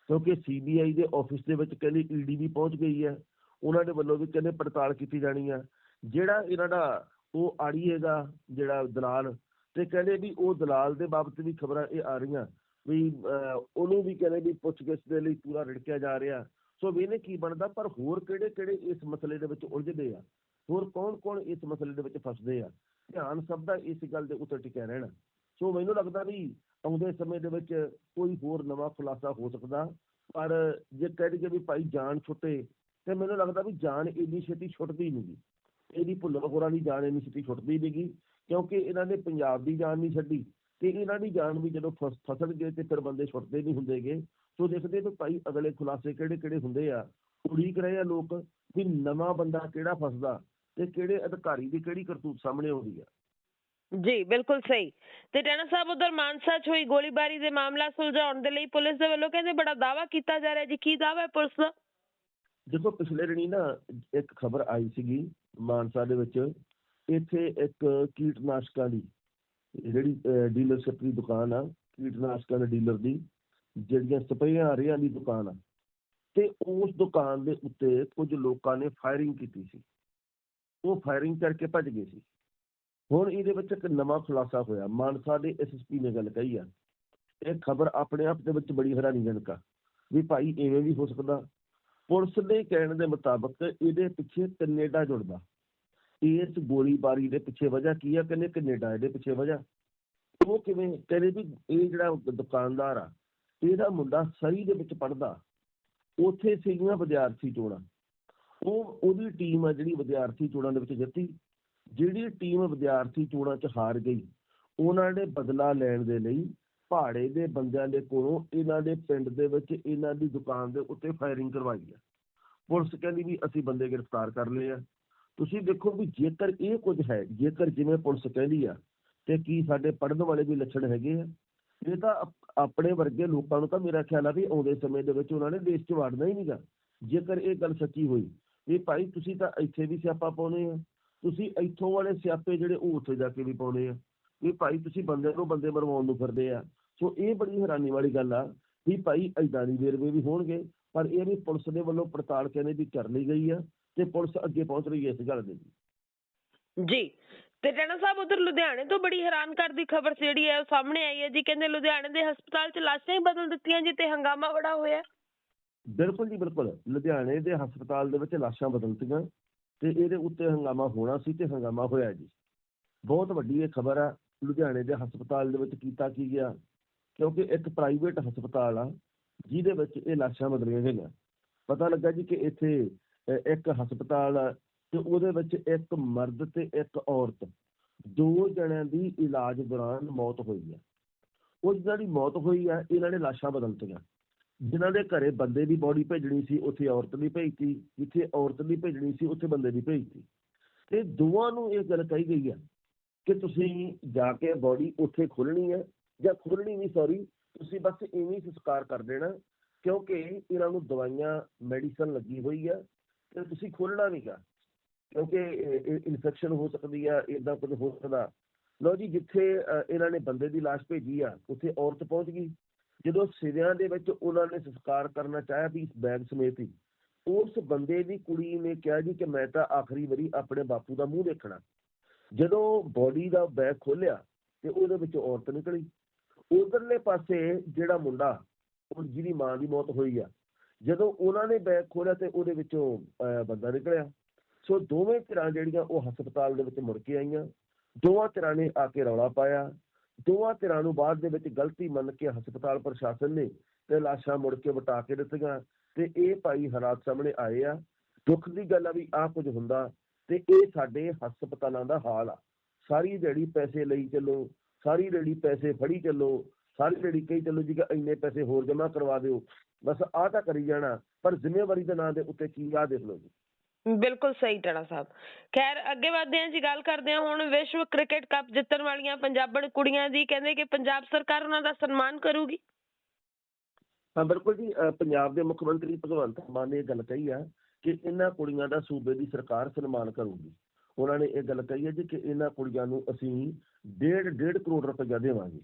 ਕਿਉਂਕਿ ਸੀਬੀਆਈ ਦੇ ਆਫਿਸ ਦੇ ਵਿੱਚ ਕਹਿੰਦੇ ਈਡੀ ਵੀ ਪਹੁੰਚ ਗਈ ਹੈ ਉਹਨਾਂ ਦੇ ਵੱਲੋਂ ਵੀ ਕਹਿੰਦੇ ਪੜਤਾਲ ਕੀਤੀ ਜਾਣੀ ਆ। ਜਿਹੜਾ ਇਹਨਾਂ ਦਾ ਉਹ ਆੜੀ ਹੈਗਾ ਜਿਹੜਾ ਦਲਾਲ ਤੇ ਕਹਿੰਦੇ ਵੀ ਉਹ ਦਲਾਲ ਦੇ ਬਾਬਤ ਵੀ ਖਬਰਾਂ ਇਹ ਆ ਰਹੀਆਂ ਵੀ ਅਹ, ਉਹਨੂੰ ਵੀ ਕਹਿੰਦੇ ਵੀ ਪੁੱਛਗਿੱਛ ਦੇ ਲਈ ਪੂਰਾ ਰਿੜਕਿਆ ਜਾ ਰਿਹਾ। ਸੋ ਵੀ ਇਹਨੇ ਕੀ ਬਣਦਾ ਪਰ ਹੋਰ ਕਿਹੜੇ ਕਿਹੜੇ ਇਸ ਮਸਲੇ ਦੇ ਵਿੱਚ ਉਲਝਦੇ ਆ? ਹੋਰ ਕੌਣ ਕੌਣ ਇਸ ਮਸਲੇ ਦੇ ਵਿੱਚ ਫਸਦੇ ਆ? ਧਿਆਨ ਸਭ ਦਾ ਇਸ ਗੱਲ ਦੇ ਉੱਤੇ ਟਿਕਿਆ ਰਹਿਣਾ। ਸੋ ਮੈਨੂੰ ਲੱਗਦਾ ਵੀ ਆਉਂਦੇ ਸਮੇਂ ਦੇ ਵਿੱਚ ਕੋਈ ਹੋਰ ਨਵਾਂ ਖੁਲਾਸਾ ਹੋ ਸਕਦਾ, ਪਰ ਜੇ ਕਹਿ ਦਈਏ ਵੀ ਭਾਈ ਜਾਨ ਛੁੱਟੇ, ਤੇ ਮੈਨੂੰ ਲੱਗਦਾ ਵੀ ਜਾਨ ਇੰਨੀ ਛੇਤੀ ਛੁੱਟਦੀ ਨਹੀਂਗੀ ਇਹਦੀ ਭੁੱਲਰ ਹੋਰਾਂ ਦੀ ਜਾਨ ਇੰਨੀ ਛੇਤੀ ਛੁੱਟਦੀ ਨਹੀਂਗੀ ਕਿਉਂਕਿ ਇਹਨਾਂ ਨੇ ਪੰਜਾਬ ਦੀ ਜਾਨ ਨਹੀਂ ਛੱਡੀ, ਤੇ ਇਹਨਾਂ ਦੀ ਜਾਨ ਵੀ ਜਦੋਂ ਫਸ ਫਸਣਗੇ ਤੇ ਫਿਰ ਬੰਦੇ ਛੁੱਟਦੇ ਨਹੀਂ ਹੁੰਦੇਗੇ ਸੋ ਦੇਖਦੇ ਵੀ ਭਾਈ ਅਗਲੇ ਖੁਲਾਸੇ ਕਿਹੜੇ ਕਿਹੜੇ ਹੁੰਦੇ ਆ। ਉਡੀਕ ਰਹੇ ਆ ਲੋਕ ਵੀ ਨਵਾਂ ਬੰਦਾ ਕਿਹੜਾ ਫਸਦਾ? ਤੇ ਕਿਹੜੇ ਅਧਿਕਾਰੀ ਦੀ ਕਿਹੜੀ ਕਰਤੂਤ ਸਾਹਮਣੇ ਆਉਂਦੀ ਆ? ਜੀ ਬਿਲਕੁਲ ਸਹੀ। ਤੇ ਟੈਣਾ ਸਾਹਿਬ ਉਧਰ ਮਾਨਸਾ 'ਚ ਹੋਈ ਗੋਲੀਬਾਰੀ ਦੇ ਮਾਮਲਾ ਸੁਲਝਾਉਣ ਦੇ ਲਈ ਪੁਲਿਸ ਦੇ ਵੱਲੋਂ ਕਹਿੰਦੇ ਬੜਾ ਦਾਵਾ ਕੀਤਾ ਜਾ ਰਿਹਾ ਜੀ। ਕੀ ਦਾਵਾ ਹੈ ਪੁਲਿਸ ਦਾ? ਦੇਖੋ ਪਿਛਲੇ ਦਿਨੀ ਨਾ ਇੱਕ ਖਬਰ ਆਈ ਸੀਗੀ ਮਾਨਸਾ ਦੇ ਵਿੱਚ। ਇੱਥੇ ਇੱਕ ਕੀਟਨਾਸ਼ਕਾਂ ਦੀ ਜਿਹੜੀ ਡੀਲਰਸ਼ਿਪ ਦੀ ਦੁਕਾਨ ਆ ਕੀਟਨਾਸ਼ਕਾਂ ਦੇ ਡੀਲਰ ਦੀ ਜਿਹੜੀਆਂ ਸਪਰੇਆਂ ਰੇਹਾਂ ਦੀ ਦੁਕਾਨ ਆ। ਤੇ ਉਸ ਦੁਕਾਨ ਦੇ ਉੱਤੇ ਕੁਝ ਲੋਕਾਂ ਨੇ ਫਾਇਰਿੰਗ ਕੀਤੀ ਸੀ। ਉਹ ਫਾਇਰਿੰਗ ਕਰਕੇ ਭੱਜ ਗਏ ਸੀ। ਹੁਣ ਇਹਦੇ ਵਿੱਚ ਇੱਕ ਨਵਾਂ ਖੁਲਾਸਾ ਹੋਇਆ। ਮਾਨਸਾ ਦੇ ਐਸਐਸਪੀ ਨੇ ਗੱਲ ਕਹੀ ਆ। ਇਹ ਖਬਰ ਆਪਣੇ ਆਪ ਦੇ ਵਿੱਚ ਬੜੀ ਹੈਰਾਨੀਜਨਕ ਆ ਵੀ ਭਾਈ ਐਵੇਂ ਵੀ ਹੋ ਸਕਦਾ। ਪੁਲਿਸ ਦੇ ਕਹਿਣ ਦੇ ਮੁਤਾਬਕ ਇਹਦੇ ਪਿੱਛੇ ਕੈਨੇਡਾ ਜੁੜਦਾ। ਇਸ ਗੋਲੀਬਾਰੀ ਦੇ ਪਿੱਛੇ ਵਜ੍ਹਾ ਕੀ ਆ ਕਹਿੰਦੇ ਕੈਨੇਡਾ ਇਹਦੇ ਪਿੱਛੇ ਵਜ੍ਹਾ। ਉਹ ਕਿਵੇਂ ਕਹਿੰਦੇ ਵੀ ਇਹ ਜਿਹੜਾ ਦੁਕਾਨਦਾਰ ਆ, ਇਹਦਾ ਮੁੰਡਾ ਸਰੀ ਦੇ ਵਿੱਚ ਪੜਦਾ ਉੱਥੇ ਸੀਗੀਆਂ ਵਿਦਿਆਰਥੀ ਚੋਣਾਂ। ਉਹ ਉਹਦੀ ਟੀਮ ਆ ਜਿਹੜੀ ਵਿਦਿਆਰਥੀ ਚੋਣਾਂ ਦੇ ਵਿੱਚ ਜਿੱਤੀ, ਜਿਹੜੀ ਟੀਮ ਵਿਦਿਆਰਥੀ ਚੋਣਾਂ 'ਚ ਹਾਰ ਗਈ, ਉਹਨਾਂ ਨੇ ਬਦਲਾ ਲੈਣ ਦੇ ਲਈ ਪਹਾੜੇ ਦੇ ਬੰਦਿਆਂ ਦੇ ਕੋਲੋਂ ਇਹਨਾਂ ਦੇ ਪਿੰਡ ਦੇ ਵਿੱਚ ਇਹਨਾਂ ਦੀ ਦੁਕਾਨ ਦੇ ਉੱਤੇ ਫਾਇਰਿੰਗ ਕਰਵਾਈ ਆ। ਪੁਲਿਸ ਕਹਿੰਦੀ ਵੀ ਅਸੀਂ ਬੰਦੇ ਗ੍ਰਿਫਤਾਰ ਕਰ ਲਏ ਆ। ਤੁਸੀਂ ਦੇਖੋ ਵੀ ਜੇਕਰ ਇਹ ਕੁਝ ਹੈ, ਜੇਕਰ ਜਿਵੇਂ ਪੁਲਿਸ ਕਹਿੰਦੀ ਆ ਤੇ ਕੀ ਸਾਡੇ ਪੜਨ ਵਾਲੇ ਵੀ ਲੱਛਣ ਹੈਗੇ ਆ, ਇਹ ਤਾਂ ਆਪਣੇ ਵਰਗੇ ਲੋਕਾਂ ਨੂੰ ਤਾਂ ਮੇਰਾ ਖਿਆਲ ਆ ਵੀ ਆਉਂਦੇ ਸਮੇਂ ਦੇ ਵਿੱਚ ਉਹਨਾਂ ਨੇ ਦੇਸ਼ 'ਚ ਵੜਨਾ ਹੀ ਨਹੀਂਗਾ ਜੇਕਰ ਇਹ ਗੱਲ ਸੱਚੀ ਹੋਈ ਵੀ ਭਾਈ ਤੁਸੀਂ ਤਾਂ ਇੱਥੇ ਵੀ ਸਿਆਪਾ ਪਾਉਨੇ ਆ। ਤੁਸੀਂ ਇੱਥੋਂ ਵਾਲੇ ਸਿਆਪੇ ਜਿਹੜੇ ਉਹ ਉੱਥੇ ਜਾ ਕੇ ਵੀ ਪਾਉਨੇ ਆ। ਵੀ ਭਾਈ ਤੁਸੀਂ ਬੰਦੇ ਨੂੰ ਬੰਦੇ ਮਰਵਾਉਣ ਨੂੰ ਫਿਰਦੇ ਆ। ਸੋ ਇਹ ਬੜੀ ਹੈਰਾਨੀ ਵਾਲੀ ਗੱਲ ਆ ਵੀ ਭਾਈ ਏਦਾਂ ਦੀ ਵੇਰਵੇ ਵੀ ਹੋਣਗੇ, ਪਰ ਇਹ ਵੀ ਪੁਲਿਸ ਦੇ ਵੱਲੋਂ ਪੜਤਾਲ ਕਹਿੰਦੇ ਵੀ ਕਰ ਲਈ ਗਈ ਆ ਤੇ ਪੁਲਿਸ ਅੱਗੇ ਪਹੁੰਚ ਰਹੀ ਹੈ ਇਸ ਗੱਲ ਦੇ ਜੀ, ਤੇ ਟੈਣਾ ਸਾਹਿਬ ਉਧਰ ਲੁਧਿਆਣੇ ਤੋਂ ਬੜੀ ਹੈਰਾਨ ਕਰਦੀ ਖਬਰ ਜਿਹੜੀ ਹੈ ਉਹ ਸਾਹਮਣੇ ਆਈ ਹੈ ਜੀ। ਕਹਿੰਦੇ ਲੁਧਿਆਣੇ ਦੇ ਹਸਪਤਾਲ 'ਚ ਲਾਸ਼ਾਂ ਹੀ ਬਦਲ ਦਿੱਤੀਆਂ ਜੀ ਤੇ ਹੰਗਾਮਾ ਬੜਾ ਹੋਇਆ। ਬਿਲਕੁਲ ਜੀ ਬਿਲਕੁਲ। ਲੁਧਿਆਣੇ ਦੇ ਹਸਪਤਾਲ ਦੇ ਵਿੱਚ ਲਾਸ਼ਾਂ ਬਦਲਤੀਆਂ ਤੇ ਇਹਦੇ ਉੱਤੇ ਹੰਗਾਮਾ ਹੋਣਾ ਸੀ ਤੇ ਹੰਗਾਮਾ ਹੋਇਆ ਜੀ। ਬਹੁਤ ਵੱਡੀ ਇਹ ਖਬਰ ਆ ਲੁਧਿਆਣੇ ਦੇ ਹਸਪਤਾਲ ਦੇ ਵਿੱਚ ਕੀਤਾ ਕੀ ਗਿਆ? ਕਿਉਂਕਿ ਇੱਕ ਪ੍ਰਾਈਵੇਟ ਹਸਪਤਾਲ ਆ ਜਿਹਦੇ ਵਿੱਚ ਇਹ ਲਾਸ਼ਾਂ ਬਦਲੀਆਂ ਗਈਆਂ। ਪਤਾ ਲੱਗਾ ਜੀ ਕਿ ਇੱਥੇ ਅ, ਇੱਕ ਹਸਪਤਾਲ ਆ ਤੇ ਉਹਦੇ ਵਿੱਚ ਇੱਕ ਮਰਦ ਤੇ ਇੱਕ ਔਰਤ ਦੋ ਜਣਿਆਂ ਦੀ ਇਲਾਜ ਦੌਰਾਨ ਮੌਤ ਹੋਈ ਆ। ਉਹ ਜਿਹਨਾਂ ਦੀ ਮੌਤ ਹੋਈ ਆ ਇਹਨਾਂ ਨੇ ਲਾਸ਼ਾਂ ਬਦਲਤੀਆਂ ਜਿਨ੍ਹਾਂ ਦੇ ਘਰੇ ਬੰਦੇ ਦੀ ਬੋਡੀ ਭੇਜਣੀ ਸੀ, ਉੱਥੇ ਔਰਤ ਦੀ ਭੇਜਤੀ, ਜਿੱਥੇ ਔਰਤ ਦੀ ਭੇਜਣੀ ਸੀ, ਉੱਥੇ ਬੰਦੇ ਦੀ ਭੇਜਤੀ। ਤੇ ਦੋਵਾਂ ਨੂੰ ਇਹ ਗੱਲ ਕਹੀ ਗਈ ਆ ਕਿ ਤੁਸੀਂ ਜਾ ਕੇ ਬੋਡੀ ਉੱਥੇ ਖੋਲਣੀ ਹੈ ਜਾਂ ਖੋਲਣੀ ਨਹੀਂ ਸੌਰੀ ਤੁਸੀਂ ਬਸ ਇਵੇਂ ਸੰਸਕਾਰ ਕਰ ਦੇਣਾ, ਕਿਉਂਕਿ ਇਹਨਾਂ ਨੂੰ ਦਵਾਈਆਂ ਮੈਡੀਸਨ ਲੱਗੀ ਹੋਈ ਆ, ਤੇ ਤੁਸੀਂ ਖੋਲਣਾ ਨਹੀਂਗਾ ਕਿਉਂਕਿ ਇਨਫੈਕਸ਼ਨ ਹੋ ਸਕਦੀ ਆ ਇਦਾਂ ਕੁਝ ਹੋ ਸਕਦਾ। ਲਓ ਜੀ, ਜਿੱਥੇ ਇਹਨਾਂ ਨੇ ਬੰਦੇ ਦੀ ਲਾਸ਼ ਭੇਜੀ ਆ, ਉੱਥੇ ਔਰਤ ਪਹੁੰਚ ਗਈ। ਜਦੋਂ ਸਿਰਿਆਂ ਦੇ ਵਿੱਚ ਉਹਨਾਂ ਨੇ ਸੰਸਕਾਰ ਕਰਨਾ ਚਾਹਿਆ ਵੀ ਇਸ ਬੈਗ ਸਮੇਤ ਹੀ ਉਸ ਬੰਦੇ ਦੀ ਕੁੜੀ ਨੇ ਕਿਹਾ ਜੀ ਕਿ ਮੈਂ ਤਾਂ ਆਖਰੀ ਵਾਰੀ ਆਪਣੇ ਬਾਪੂ ਦਾ ਮੂੰਹ ਦੇਖਣਾ। ਜਦੋਂ ਬੋਡੀ ਦਾ ਬੈਗ ਖੋਲਿਆ ਤੇ ਉਹਦੇ ਵਿੱਚ ਔਰਤ ਨਿਕਲੀ। ਉਧਰਲੇ ਪਾਸੇ ਜਿਹੜਾ ਮੁੰਡਾ ਉਹ ਜਿਹਦੀ ਮਾਂ ਦੀ ਮੌਤ ਹੋਈ ਆ ਜਦੋਂ ਉਹਨਾਂ ਨੇ ਬੈਗ ਖੋਲਿਆ ਤੇ ਉਹਦੇ ਵਿੱਚੋਂ ਅਹ, ਬੰਦਾ ਨਿਕਲਿਆ। ਸੋ ਦੋਵੇਂ ਧਿਰਾਂ ਜਿਹੜੀਆਂ ਉਹ ਹਸਪਤਾਲ ਦੇ ਵਿੱਚ ਮੁੜ ਕੇ ਆਈਆਂ। ਦੋਵਾਂ ਧਿਰਾਂ ਨੇ ਆ ਕੇ ਰੌਲਾ ਪਾਇਆ। ਦੋਵਾਂ ਧਿਰਾਂ ਨੂੰ ਬਾਅਦ ਦੇ ਵਿੱਚ ਗਲਤੀ ਮੰਨ ਕੇ ਹਸਪਤਾਲ ਪ੍ਰਸ਼ਾਸਨ ਨੇ ਤੇ ਲਾਸ਼ਾਂ ਮੁੜ ਕੇ ਵਟਾ ਕੇ ਦਿੱਤੀਆਂ ਤੇ ਇਹ ਭਾਈ ਹਾਲਾਤ ਸਾਹਮਣੇ ਆਏ ਆ। ਦੁੱਖ ਦੀ ਗੱਲ ਆ ਵੀ ਆਹ ਕੁਝ ਹੁੰਦਾ ਤੇ ਇਹ ਸਾਡੇ ਹਸਪਤਾਲਾਂ ਦਾ ਹਾਲ ਆ। ਸਾਰੀ ਦਿਹਾੜੀ ਪੈਸੇ ਲਈ ਚੱਲੋ, ਸਾਰੀ ਦਿਹਾੜੀ ਪੈਸੇ ਫੜੀ ਚੱਲੋ, ਸਾਰੀ ਦਿਹਾੜੀ ਕਹੀ ਚੱਲੋ ਜੀ ਕਿ ਇੰਨੇ ਪੈਸੇ ਹੋਰ ਜਮ੍ਹਾਂ ਕਰਵਾ ਦਿਓ। ਬਸ ਆਹ ਤਾਂ ਕਰੀ ਜਾਣਾ, ਪਰ ਜ਼ਿੰਮੇਵਾਰੀ ਦੇ ਨਾਂ ਦੇ ਉੱਤੇ ਕੀ ਆ ਦੇਖ ਲਓ ਜੀ। ਬਿਲਕੁਲ ਸਹੀ ਟਣਾ ਸਾਹਿਬ। ਖੈਰ, ਅੱਗੇ ਵਧਦੇ ਹਾਂ ਜੀ, ਗੱਲ ਕਰਦੇ ਹਾਂ ਹੁਣ ਵਿਸ਼ਵ ਕ੍ਰਿਕਟ ਕੱਪ ਜਿੱਤਣ ਵਾਲੀਆਂ ਪੰਜਾਬਣ ਕੁੜੀਆਂ ਦੀ। ਕਹਿੰਦੇ ਕਿ ਪੰਜਾਬ ਸਰਕਾਰ ਉਹਨਾਂ ਦਾ ਸਨਮਾਨ ਕਰੂਗੀ? ਹਾਂ, ਬਿਲਕੁਲ ਜੀ। ਪੰਜਾਬ ਦੇ ਮੁੱਖ ਮੰਤਰੀ ਭਗਵੰਤ ਮਾਨ ਨੇ ਇਹ ਗੱਲ ਕਹੀ ਆ ਕਿ ਇਹਨਾਂ ਕੁੜੀਆਂ ਦਾ ਸੂਬੇ ਦੀ ਸਰਕਾਰ ਸਨਮਾਨ ਕਰੂਗੀ। ਉਹਨਾਂ ਨੇ ਇਹ ਗੱਲ ਕਹੀ ਹੈ ਜੀ ਕਿ ਇਹਨਾਂ ਕੁੜੀਆਂ ਨੂੰ ਅਸੀਂ ਡੇਢ ਡੇਢ ਕਰੋੜ ਰੁਪਏ ਦੇਵਾਂਗੇ।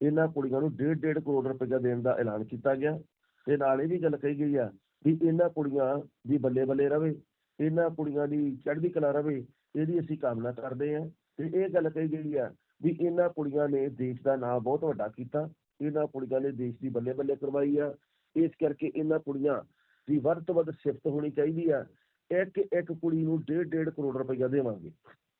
ਇਹਨਾਂ ਕੁੜੀਆਂ ਨੂੰ ਡੇਢ ਡੇਢ ਕਰੋੜ ਰੁਪਏ ਦੇਣ ਦਾ ਐਲਾਨ ਕੀਤਾ ਗਿਆ। ਤੇ ਨਾਲ ਇਹ ਵੀ ਗੱਲ ਕਹੀ ਗਈ ਆ ਵੀ ਇਹਨਾਂ ਕੁੜੀਆਂ ਦੀ ਬੱਲੇ ਬੱਲੇ ਰਵੇ। ਇਹਨਾਂ ਕੁੜੀਆਂ ਦੀ ਚੜ੍ਹਦੀ ਕਲਾ ਰਵੇ, ਇਹਦੀ ਅਸੀਂ ਕਾਮਨਾ ਕਰਦੇ ਹਾਂ। ਤੇ ਇਹ ਗੱਲ ਕਹੀ ਗਈ ਆ ਵੀ ਇਹਨਾਂ ਕੁੜੀਆਂ ਨੇ ਦੇਸ਼ ਦਾ ਨਾਮ ਬਹੁਤ ਵੱਡਾ ਕੀਤਾ। ਇਹਨਾਂ ਕੁੜੀਆਂ ਨੇ ਦੇਸ਼ ਦੀ ਬੱਲੇ ਬੱਲੇ ਕਰਵਾਈ ਆ। ਇਸ ਕਰਕੇ ਇਹਨਾਂ ਕੁੜੀਆਂ ਦੀ ਵੱਧ ਤੋਂ ਵੱਧ ਸਿਫਤ ਹੋਣੀ ਚਾਹੀਦੀ ਆ। ਇੱਕ ਇੱਕ ਕੁੜੀ ਨੂੰ ਡੇਢ ਡੇਢ ਕਰੋੜ ਰੁਪਈਆ ਦੇਵਾਂਗੇ।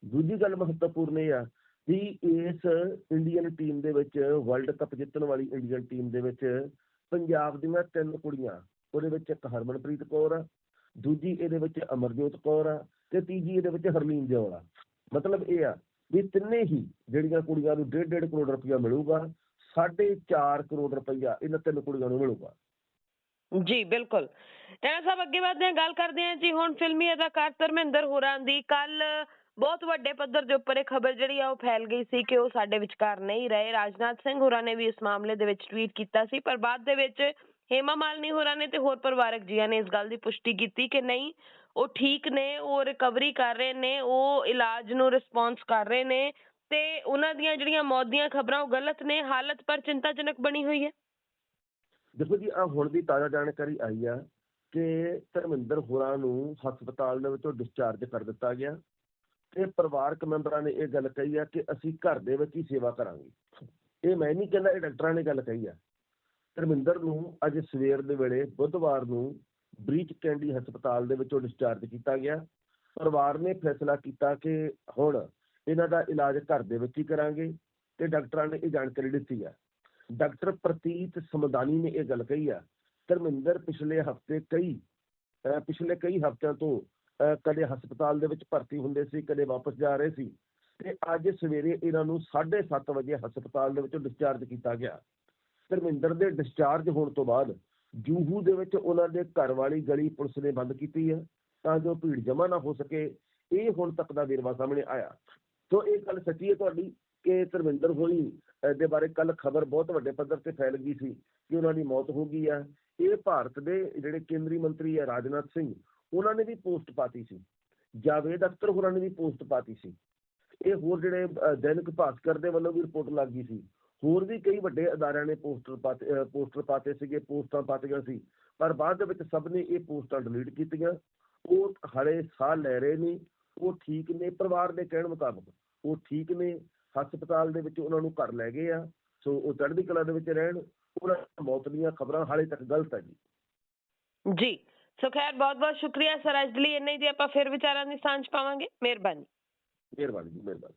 ਦੂਜੀ ਗੱਲ ਮਹੱਤਵਪੂਰਨ ਇਹ ਆ ਵੀ ਇਸ ਇੰਡੀਅਨ ਟੀਮ ਦੇ ਵਿੱਚ, ਵਰਲਡ ਕੱਪ ਜਿੱਤਣ ਵਾਲੀ ਇੰਡੀਅਨ ਟੀਮ ਦੇ ਵਿੱਚ ਪੰਜਾਬ ਦੀਆਂ ਤਿੰਨ ਕੁੜੀਆਂ, ਉਹਦੇ ਵਿੱਚ ਇੱਕ ਹਰਮਨਪ੍ਰੀਤ ਕੌਰ ਆ ਦੂਜੀ ਇਹਦੇ ਵਿੱਚ ਅਮਰਜੋਤ ਕੌਰ ਆ ਤੇ ਤੀਜੀ ਇਹਦੇ ਵਿੱਚ ਹਰਲੀਨ ਦਿਓਲ ਆ। ਮਤਲਬ ਇਹ ਆ ਵੀ ਤਿੰਨੇ ਹੀ ਜਿਹੜੀਆਂ ਕੁੜੀਆਂ ਨੂੰ ਡੇਢ ਡੇਢ ਕਰੋੜ ਰੁਪਈਆ ਮਿਲੂਗਾ 4.5 ਕਰੋੜ ਰੁਪਈਆ ਇਹਨਾਂ ਤਿੰਨ ਕੁੜੀਆਂ ਨੂੰ ਮਿਲੂਗਾ। ਜੀ, ਬਿਲਕੁਲ। ਟੈਣਾ ਸਾਹਿਬ, ਅੱਗੇ ਵਧਦੇ ਹਾਂ, ਗੱਲ ਕਰਦੇ ਹਾਂ ਜੀ, ਹੁਣ ਫਿਲਮੀ ਅਦਾਕਾਰ ਧਰਮਿੰਦਰ ਹੋਰਾਂ ਦੀ। ਕੱਲ ਬਹੁਤ ਵੱਡੇ ਪੱਧਰ ਦੇ ਉੱਪਰ ਇਹ ਖਬਰ ਜਿਹੜੀ ਆ, ਉਹ ਫੈਲ ਗਈ ਸੀ ਕਿ ਉਹ ਸਾਡੇ ਵਿਚਕਾਰ ਨਹੀਂ ਰਹੇ। ਰਾਜਨਾਥ ਸਿੰਘ ਹੋਰਾਂ ਨੇ ਵੀ ਇਸ ਮਾਮਲੇ ਦੇ ਵਿੱਚ ਟਵੀਟ ਕੀਤਾ ਸੀ, ਪਰ ਬਾਅਦ ਦੇ ਵਿੱਚ ਹੇਮਾ ਮਾਲਨੀ ਹੋਰਾਂ ਨੇ ਤੇ ਹੋਰ ਪਰਿਵਾਰਕ ਜੀਆਂ ਨੇ ਇਸ ਗੱਲ ਦੀ ਪੁਸ਼ਟੀ ਕੀਤੀ ਕਿ ਨਹੀਂ, ਉਹ ਠੀਕ ਨੇ, ਉਹ ਰਿਕਵਰੀ ਕਰ ਰਹੇ ਨੇ, ਉਹ ਇਲਾਜ ਨੂੰ ਰਿਸਪੌਂਸ ਕਰ ਰਹੇ ਨੇ ਤੇ ਉਹਨਾਂ ਦੀਆਂ ਜਿਹੜੀਆਂ ਮੌਤ ਦੀਆਂ ਖਬਰਾਂ ਉਹ ਗਲਤ ਨੇ, ਹਾਲਤ ਪਰ ਚਿੰਤਾਜਨਕ ਬਣੀ ਹੋਈ ਹੈ। ਦੇਖੋ ਜੀ ਆ ਹੁਣ ਦੀ ਤਾਜ਼ਾ ਜਾਣਕਾਰੀ ਆਈ ਆ ਕਿ ਧਰਮਿੰਦਰ ਹੋਰਾਂ ਨੂੰ ਹਸਪਤਾਲ ਦੇ ਵਿੱਚੋਂ ਡਿਸਚਾਰਜ ਕਰ ਦਿੱਤਾ ਗਿਆ ਤੇ ਪਰਿਵਾਰਕ ਮੈਂਬਰਾਂ ਨੇ ਇਹ ਗੱਲ ਕਹੀ ਆ ਕਿ ਅਸੀਂ ਘਰ ਦੇ ਵਿੱਚ ਹੀ ਸੇਵਾ ਕਰਾਂਗੇ। ਇਹ ਮੈਂ ਨਹੀਂ ਕਹਿੰਦਾ ਇਹ ਡਾਕਟਰਾਂ ਨੇ ਗੱਲ ਕਹੀ ਆ। ਧਰਮਿੰਦਰ ਨੂੰ ਅੱਜ ਸਵੇਰ ਦੇ ਵੇਲੇ ਬੁੱਧਵਾਰ ਨੂੰ ਬ੍ਰੀਚ ਕੈਂਡੀ ਹਸਪਤਾਲ ਦੇ ਵਿੱਚੋਂ ਡਿਸਚਾਰਜ ਕੀਤਾ ਗਿਆ। ਪਰਿਵਾਰ ਨੇ ਫੈਸਲਾ ਕੀਤਾ ਕਿ ਹੁਣ ਇਹਨਾਂ ਦਾ ਇਲਾਜ ਘਰ ਦੇ ਵਿੱਚ ਹੀ ਕਰਾਂਗੇ ਤੇ ਡਾਕਟਰਾਂ ਨੇ ਇਹ ਜਾਣਕਾਰੀ ਦਿੱਤੀ ਆ। ਡਾਕਟਰ ਪ੍ਰਤੀਤ ਸਮਦਾਨੀ ਨੇ ਇਹ ਗੱਲ ਕਹੀ ਆ, ਧਰਮਿੰਦਰ ਪਿਛਲੇ ਹਫ਼ਤੇ ਕਈ, ਅਹ ਪਿਛਲੇ ਕਈ ਹਫ਼ਤਿਆਂ ਤੋਂ, ਅਹ ਕਦੇ ਹਸਪਤਾਲ ਦੇ ਵਿੱਚ ਭਰਤੀ ਹੁੰਦੇ ਸੀ, ਕਦੇ ਵਾਪਸ ਜਾ ਰਹੇ ਸੀ ਤੇ ਅੱਜ ਸਵੇਰੇ ਇਹਨਾਂ ਨੂੰ 7:30 ਵਜੇ ਹਸਪਤਾਲ ਦੇ ਵਿੱਚੋਂ ਡਿਸਚਾਰਜ ਕੀਤਾ ਗਿਆ। ਧਰਮਿੰਦਰ ਦੇ ਡਿਸਚਾਰਜ ਹੋਣ ਤੋਂ ਬਾਅਦ ਜੂਹੂ ਦੇ ਵਿੱਚ ਉਹਨਾਂ ਦੇ ਘਰ ਵਾਲੀ ਗਲੀ ਪੁਲਿਸ ਨੇ ਬੰਦ ਕੀਤੀ ਹੈ, ਤਾਂ ਜੋ ਭੀੜ ਜਮ੍ਹਾਂ ਨਾ ਹੋ ਸਕੇ, ਇਹ ਹੁਣ ਤੱਕ ਦਾ ਵੇਰਵਾ ਸਾਹਮਣੇ ਆਇਆ। ਸੋ ਇਹ ਗੱਲ ਸੱਚੀ ਹੈ ਤੁਹਾਡੀ ਕਿ ਧਰਮਿੰਦਰ ਹੋਈ ਦੇ ਬਾਰੇ ਕੱਲ ਖਬਰ ਬਹੁਤ ਵੱਡੇ ਪੱਧਰ ਤੇ ਫੈਲ ਗਈ ਸੀ ਕਿ ਉਹਨਾਂ ਦੀ ਮੌਤ ਹੋ ਗਈ ਹੈ। ਇਹ ਭਾਰਤ ਦੇ ਜਿਹੜੇ ਕੇਂਦਰੀ ਮੰਤਰੀ ਹੈ ਰਾਜਨਾਥ ਸਿੰਘ, ਉਹਨਾਂ ਨੇ ਵੀ ਪੋਸਟ ਪਾਤੀ ਸੀ। ਜਾਵੇਦ ਅਖਤਰ ਹੋਰਾਂ ਨੇ ਵੀ ਪੋਸਟ ਪਾਤੀ ਸੀ। ਇਹ ਹੋਰ ਜਿਹੜੇ ਦੈਨਿਕ ਭਾਸਕਰ ਦੇ ਵੱਲੋਂ ਵੀ ਰਿਪੋਰਟ ਲੱਗ ਗਈ ਸੀ। ਹੋਰ ਵੀ ਕਈ ਵੱਡੇ ਅਦਾਰਿਆਂ ਨੇ ਪੋਸਟਰ ਪਾਤੇ ਪੋਸਟਰ ਪਾਤੇ ਸੀਗੇ ਪੋਸਟਾਂ ਪਾਤੀਆਂ ਸੀ ਪਰ ਬਾਅਦ ਦੇ ਵਿੱਚ ਸਭ ਨੇ ਇਹ ਪੋਸਟਾਂ ਡਿਲੀਟ ਕੀਤੀਆਂ। ਉਹ ਹਲੇ ਸਾਹ ਲੈ ਰਹੇ ਨੇ ਉਹ ਠੀਕ ਨੇ ਪਰਿਵਾਰ ਦੇ ਕਹਿਣ ਮੁਤਾਬਕ ਉਹ ਠੀਕ ਨੇ ਹਸਪਤਾਲ ਦੇ ਵਿੱਚ ਉਹਨਾਂ ਨੂੰ ਘਰ ਲੈ ਗਏ ਆ ਸੋ ਉਹ ਚੜ੍ਹਦੀ ਕਲਾ ਦੇ ਵਿੱਚ ਰਹਿਣ ਉਹਨਾਂ ਦੀ ਮੌਤ ਦੀਆਂ ਖਬਰਾਂ ਹਾਲੇ ਤੱਕ ਗਲਤ ਹੈ ਜੀ। ਜੀ ਸੋ ਖੈਰ ਬਹੁਤ ਬਹੁਤ ਸ਼ੁਕਰੀਆ ਸਰ ਅੱਜ ਲਈ ਇੰਨੇ ਦੀ ਆਪਾਂ ਫਿਰ ਵਿਚਾਰਾਂ ਦੀ ਸਾਂਝ ਪਾਵਾਂਗੇ ਮਿਹਰਬਾਨੀ। ਮਿਹਰਬਾਨੀ ਜੀ ਮਿਹਰਬਾਨੀ।